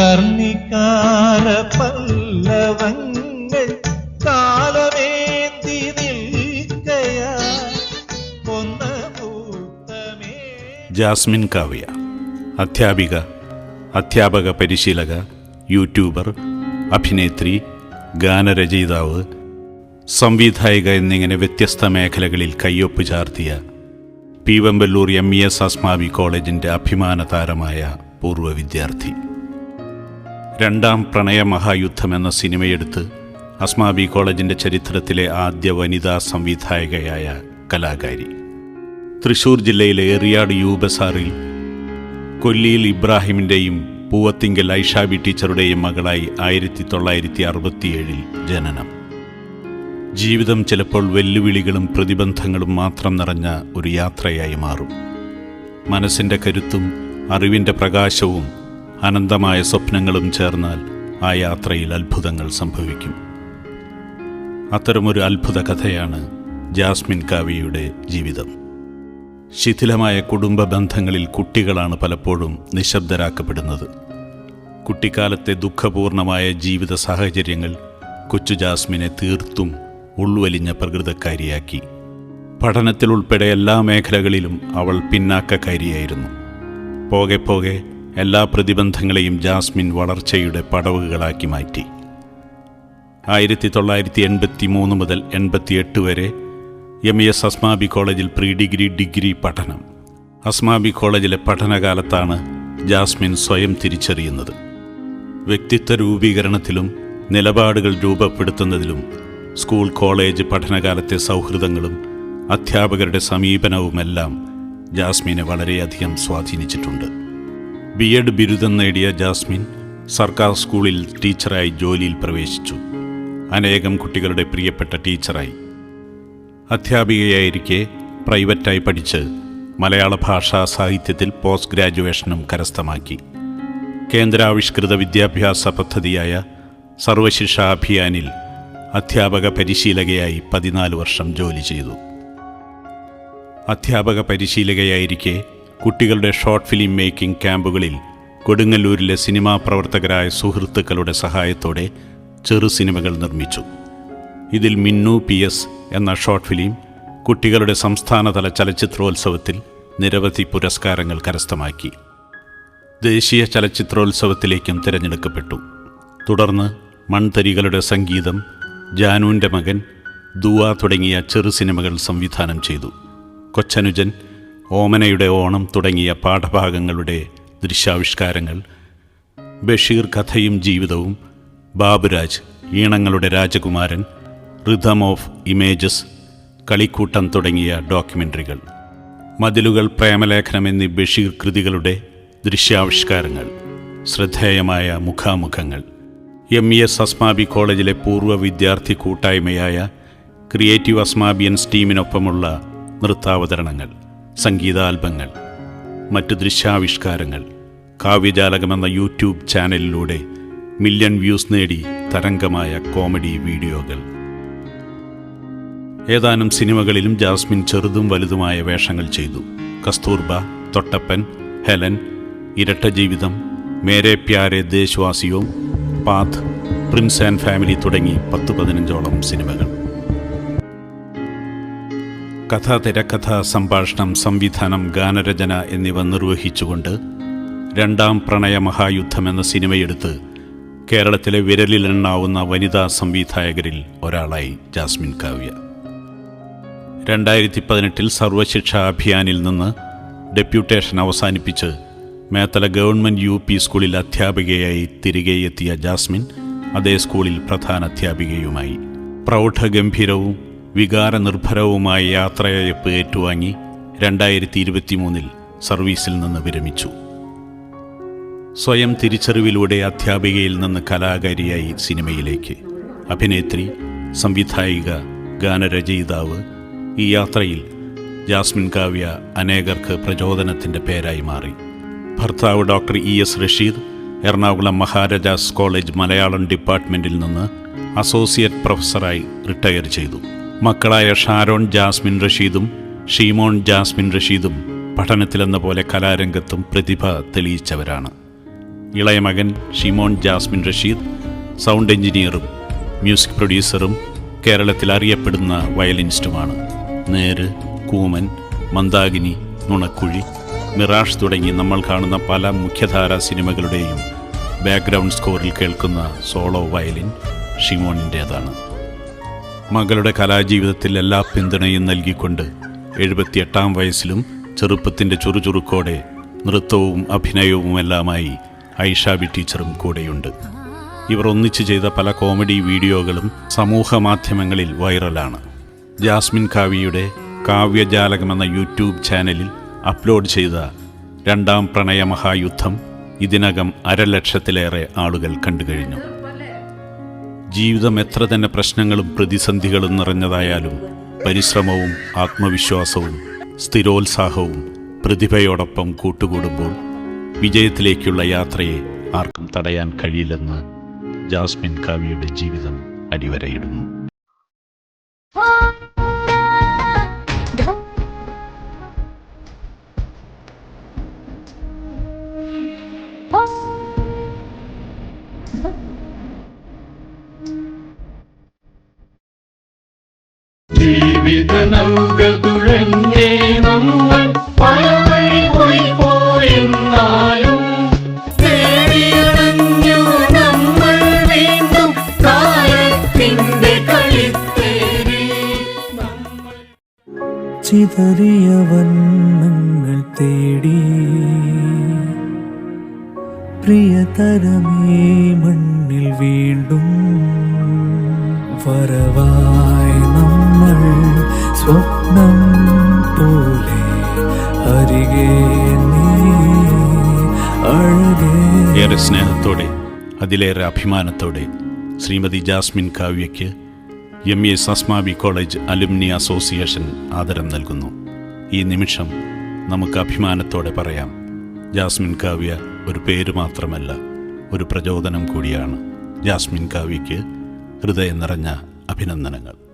കർണികാര പല്ലവങ്ങൾ കാലമേന്തി Jasmine Kavya അധ്യാപിക അധ്യാപക പരിശീലക യൂട്യൂബർ അഭിനേത്രി ഗാനരചയിതാവ് സംവിധായിക എന്നിങ്ങനെ വ്യത്യസ്ത മേഖലകളിൽ കയ്യൊപ്പ് ചാർത്തിയ P Vemballur M E S Asmabi കോളേജിന്റെ അഭിമാന താരമായ പൂർവ വിദ്യാർത്ഥി. രണ്ടാം പ്രണയ മഹായുദ്ധം എന്ന സിനിമയെടുത്ത് അസ്മാബി കോളേജിന്റെ ചരിത്രത്തിലെ ആദ്യ വനിതാ സംവിധായകയായ കലാകാരി. തൃശൂർ ജില്ലയിലെ എറിയാട് യു ബസാറിൽ കൊല്ലിയിൽ ഇബ്രാഹിമിന്റെയും പൂവത്തിങ്കൽ ഐഷാബി ടീച്ചറുടെയും മകളായി ആയിരത്തി തൊള്ളായിരത്തി അറുപത്തിയേഴിൽ ജനനം. ജീവിതം ചിലപ്പോൾ വെല്ലുവിളികളും പ്രതിബന്ധങ്ങളും മാത്രം നിറഞ്ഞ ഒരു യാത്രയായി മാറും. മനസ്സിന്റെ കരുത്തും അറിവിന്റെ പ്രകാശവും അനന്തമായ സ്വപ്നങ്ങളും ചേർന്നാൽ ആ യാത്രയിൽ അത്ഭുതങ്ങൾ സംഭവിക്കും. അത്തരമൊരു അത്ഭുത കഥയാണ് ജാസ്മിൻ കാവിയുടെ ജീവിതം. ശിഥിലമായ കുടുംബ ബന്ധങ്ങളിൽ കുട്ടികളാണ് പലപ്പോഴും നിശബ്ദരാക്കപ്പെടുന്നത്. കുട്ടിക്കാലത്തെ ദുഃഖപൂർണമായ ജീവിത സാഹചര്യങ്ങൾ കൊച്ചു ജാസ്മിനെ തീർത്തും ഉൾവലിഞ്ഞ പ്രകൃതക്കാരിയാക്കി. പഠനത്തിലുൾപ്പെടെ എല്ലാ മേഖലകളിലും അവൾ പിന്നാക്കക്കാരിയായിരുന്നു. പോകെ പോകെ എല്ലാ പ്രതിബന്ധങ്ങളെയും ജാസ്മിൻ വളർച്ചയുടെ പടവുകളാക്കി മാറ്റി. ആയിരത്തി തൊള്ളായിരത്തി എൺപത്തി മൂന്ന് മുതൽ എൺപത്തിയെട്ട് വരെ എം ഇ എസ് അസ്മാബി കോളേജിൽ പ്രീ ഡിഗ്രി ഡിഗ്രി പഠനം. അസ്മാബി കോളേജിലെ പഠനകാലത്താണ് ജാസ്മിൻ സ്വയം തിരിച്ചറിയുന്നത്. വ്യക്തിത്വ രൂപീകരണത്തിലും നിലപാടുകൾ രൂപപ്പെടുത്തുന്നതിലും സ്കൂൾ കോളേജ് പഠനകാലത്തെ സൗഹൃദങ്ങളും അധ്യാപകരുടെ സമീപനവുമെല്ലാം ജാസ്മിനെ വളരെയധികം സ്വാധീനിച്ചിട്ടുണ്ട്. ബി എഡ് ബിരുദം നേടിയ ജാസ്മിൻ സർക്കാർ സ്കൂളിൽ ടീച്ചറായി ജോലിയിൽ പ്രവേശിച്ചു. അനേകം കുട്ടികളുടെ പ്രിയപ്പെട്ട ടീച്ചറായി. അധ്യാപികയായിരിക്കെ പ്രൈവറ്റായി പഠിച്ച് മലയാള ഭാഷാ സാഹിത്യത്തിൽ പോസ്റ്റ് ഗ്രാജുവേഷനും കരസ്ഥമാക്കി. കേന്ദ്രാവിഷ്കൃത വിദ്യാഭ്യാസ പദ്ധതിയായ സർവശിക്ഷ അഭിയാനിൽ അധ്യാപക പരിശീലകയായി പതിനാല് വർഷം ജോലി ചെയ്തു. അധ്യാപക പരിശീലകയായിരിക്കെ കുട്ടികളുടെ ഷോർട്ട് ഫിലിം മേക്കിംഗ് ക്യാമ്പുകളിൽ കൊടുങ്ങല്ലൂരിലെ സിനിമാ പ്രവർത്തകരായ സുഹൃത്തുക്കളുടെ സഹായത്തോടെ ചെറു സിനിമകൾ നിർമ്മിച്ചു. ഇതിൽ മിന്നു പി എസ് എന്ന ഷോർട്ട് ഫിലിം കുട്ടികളുടെ സംസ്ഥാനതല ചലച്ചിത്രോത്സവത്തിൽ നിരവധി പുരസ്കാരങ്ങൾ കരസ്ഥമാക്കി. ദേശീയ ചലച്ചിത്രോത്സവത്തിലേക്കും തിരഞ്ഞെടുക്കപ്പെട്ടു. തുടർന്ന് മൺതരികളുടെ സംഗീതം ജാനുവിന്റെ മകൻ ദുവ തുടങ്ങിയ ചെറു സിനിമകൾ സംവിധാനം ചെയ്തു. കൊച്ചനുജൻ ഓമനയുടെ ഓണം തുടങ്ങിയ പാഠഭാഗങ്ങളുടെ ദൃശ്യാവിഷ്കാരങ്ങൾ ബഷീർ കഥയും ജീവിതവും ബാബുരാജ് ഈണങ്ങളുടെ രാജകുമാരൻ റിഥം ഓഫ് ഇമേജസ് കളിക്കൂട്ടം തുടങ്ങിയ ഡോക്യുമെന്ററികൾ മതിലുകൾ പ്രേമലേഖനം എന്നീ ബഷീർ കൃതികളുടെ ദൃശ്യാവിഷ്കാരങ്ങൾ ശ്രദ്ധേയമായ മുഖാമുഖങ്ങൾ. എം. എസ്. അസ്മാബി കോളേജിലെ പൂർവ വിദ്യാർത്ഥി കൂട്ടായ്മയായ ക്രിയേറ്റീവ് അസ്മാബിയൻസ് ടീമിനൊപ്പമുള്ള നൃത്താവതരണങ്ങൾ. സംഗീതാൽബങ്ങൾ മറ്റ് ദൃശ്യാവിഷ്കാരങ്ങൾ കാവ്യജാലകമെന്ന യൂട്യൂബ് ചാനലിലൂടെ മില്യൺ വ്യൂസ് നേടി തരംഗമായ കോമഡി വീഡിയോകൾ. ഏതാനും സിനിമകളിലും ജാസ്മിൻ ചെറുതും വലുതുമായ വേഷങ്ങൾ ചെയ്തു. കസ്തൂർബ തൊട്ടപ്പൻ ഹെലൻ ഇരട്ട ജീവിതം Mere Pyare Deshvasiyo path prince and family തുടങ്ങി പത്ത് പതിനഞ്ചോളം സിനിമകൾ. കഥ തിരക്കഥ സംഭാഷണം സംവിധാനം ഗാനരചന എന്നിവ നിർവഹിച്ചുകൊണ്ട് രണ്ടാം പ്രണയ മഹായുദ്ധം എന്ന സിനിമയെടുത്ത് കേരളത്തിലെ വിരലിലെണ്ണാവുന്ന വനിതാ സംവിധായകരിൽ ഒരാളായി ജാസ്മിൻ കാവ്യ. രണ്ടായിരത്തി പതിനെട്ടിൽ സർവശിക്ഷാ അഭിയാനിൽ നിന്ന് ഡെപ്യൂട്ടേഷൻ അവസാനിപ്പിച്ച് മേത്തല ഗവൺമെന്റ് യു പി സ്കൂളിൽ അധ്യാപികയായി തിരികെ എത്തിയ ജാസ്മിൻ അതേ സ്കൂളിൽ പ്രധാന അധ്യാപികയുമായി പ്രൗഢഗംഭീരവും വികാരനിർഭരവുമായ യാത്രയയപ്പ് ഏറ്റുവാങ്ങി രണ്ടായിരത്തി ഇരുപത്തിമൂന്നിൽ സർവീസിൽ നിന്ന് വിരമിച്ചു. സ്വയം തിരിച്ചറിവിലൂടെ അധ്യാപികയിൽ നിന്ന് കലാകാരിയായി സിനിമയിലേക്ക്. അഭിനേത്രി സംവിധായിക ഗാനരചയിതാവ്. ഈ യാത്രയിൽ ജാസ്മിൻ കാവ്യ അനേകർക്ക് പ്രചോദനത്തിന്റെ പേരായി മാറി. ഭർത്താവ് doctor E S Rasheed Ernakulam Maharajas college Malayalam ഡിപ്പാർട്ട്മെന്റിൽ നിന്ന് അസോസിയേറ്റ് പ്രൊഫസറായി റിട്ടയർ ചെയ്തു. മക്കളായ ഷാരോൺ ജാസ്മിൻ റഷീദും ഷീമോൺ ജാസ്മിൻ റഷീദും പഠനത്തിലെന്ന പോലെ കലാരംഗത്തും പ്രതിഭ തെളിയിച്ചവരാണ്. ഇളയ മകൻ ഷീമോൺ ജാസ്മിൻ റഷീദ് സൗണ്ട് എഞ്ചിനീയറും മ്യൂസിക് പ്രൊഡ്യൂസറും കേരളത്തിൽ അറിയപ്പെടുന്ന വയലിനിസ്റ്റുമാണ്. നേര് കൂമൻ മന്ദാകിനി നുണക്കുഴി മിറാഷ് തുടങ്ങി നമ്മൾ കാണുന്ന പല മുഖ്യധാര സിനിമകളുടെയും ബാക്ക്ഗ്രൗണ്ട് സ്കോറിൽ കേൾക്കുന്ന സോളോ വയലിൻ ഷിമോണിന്റേതാണ്. മകളുടെ കലാജീവിതത്തിൽ എല്ലാ പിന്തുണയും നൽകിക്കൊണ്ട് എഴുപത്തിയെട്ടാം വയസ്സിലും ചെറുപ്പത്തിന്റെ ചുറുചുറുക്കോടെ നൃത്തവും അഭിനയവുമെല്ലാമായി ഐഷാബി ടീച്ചറും കൂടെയുണ്ട്. ഇവർ ഒന്നിച്ചു ചെയ്ത പല കോമഡി വീഡിയോകളും സമൂഹ മാധ്യമങ്ങളിൽ വൈറലാണ്. ജാസ്മിൻ കാവ്യയുടെ കാവ്യജാലകം എന്ന യൂട്യൂബ് ചാനലിൽ അപ്ലോഡ് ചെയ്ത രണ്ടാം പ്രണയ മഹായുദ്ധം ഇതിനകം അരലക്ഷത്തിലേറെ ആളുകൾ കണ്ടുകഴിഞ്ഞു. ജീവിതം എത്ര തന്നെ പ്രശ്നങ്ങളും പ്രതിസന്ധികളും നിറഞ്ഞതായാലും പരിശ്രമവും ആത്മവിശ്വാസവും സ്ഥിരോത്സാഹവും പ്രതിഭയോടൊപ്പം കൂട്ടുകൂടുമ്പോൾ വിജയത്തിലേക്കുള്ള യാത്രയെ ആർക്കും തടയാൻ കഴിയില്ലെന്ന് ജാസ്മിൻ കാവ്യയുടെ ജീവിതം അടിവരയിടുന്നു. ജീവിത നൗക തുഴഞ്ഞേ നമ്മൾ പല വഴി പോയി പോയെന്നാലും തേടിയണഞ്ഞു നമ്മൾ വീണ്ടും കാലത്തിന്റെ കളിത്തേരി. ചിതറിയ വന്നങ്ങൾ തേടി പ്രിയതരമേ മണ്ണിൽ വീണ്ടും വരവായി സ്വപ്നം പോലെ ഏറെ സ്നേഹത്തോടെ അതിലേറെ അഭിമാനത്തോടെ Shrimati Jasmine കാവ്യയ്ക്ക് M A Sasmabi college alumni association ആദരം നൽകുന്നു. ഈ നിമിഷം നമുക്ക് അഭിമാനത്തോടെ പറയാം ജാസ്മിൻ കാവ്യ ഒരു പേര് മാത്രമല്ല ഒരു പ്രചോദനം കൂടിയാണ് ജാസ്മിൻ കാവ്യയ്ക്ക് ഹൃദയം നിറഞ്ഞ അഭിനന്ദനങ്ങൾ.